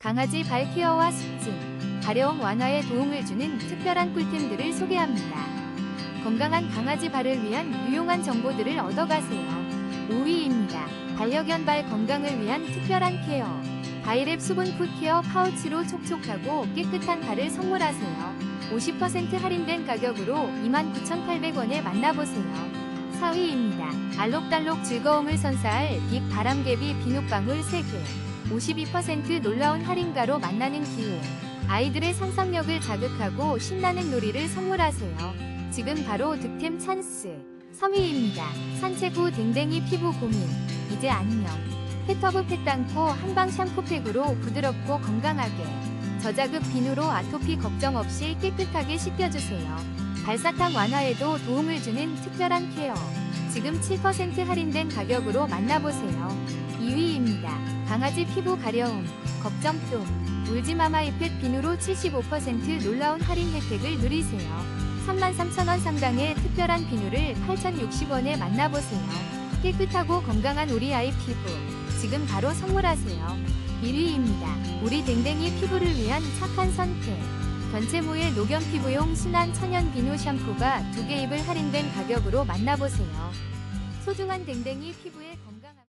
강아지 발 케어와 습진, 가려움 완화에 도움을 주는 특별한 꿀템들을 소개합니다. 건강한 강아지 발을 위한 유용한 정보들을 얻어가세요. 5위입니다. 반려견 발 건강을 위한 특별한 케어. 바이랩 수분 풋 케어 파우치로 촉촉하고 깨끗한 발을 선물하세요. 50% 할인된 가격으로 29,800원에 만나보세요. 4위입니다. 알록달록 즐거움을 선사할 빅 바람개비 비눗방울 3개. 52% 놀라운 할인가로 만나는 기회. 아이들의 상상력을 자극하고 신나는 놀이를 선물하세요. 지금 바로 득템 찬스. 3위입니다. 산책 후 댕댕이 피부 고민. 이제 안녕. 페터브 펫땅코 한방 샴푸팩으로 부드럽고 건강하게. 저자극 비누로 아토피 걱정 없이 깨끗하게 씻겨주세요. 발사탕 완화에도 도움을 주는 특별한 케어. 지금 7% 할인된 가격으로 만나보세요. 2위입니다. 강아지 피부 가려움, 걱정똥, 울지마마 이펫 비누로 75% 놀라운 할인 혜택을 누리세요. 33,000원 상당의 특별한 비누를 8,060원에 만나보세요. 깨끗하고 건강한 우리 아이 피부. 지금 바로 선물하세요. 1위입니다. 우리 댕댕이 피부를 위한 착한 선택. 전체무의 녹염 피부용 순한 천연 비누 샴푸가 두 개 입을 할인된 가격으로 만나보세요. 소중한 댕댕이 피부의 건강함.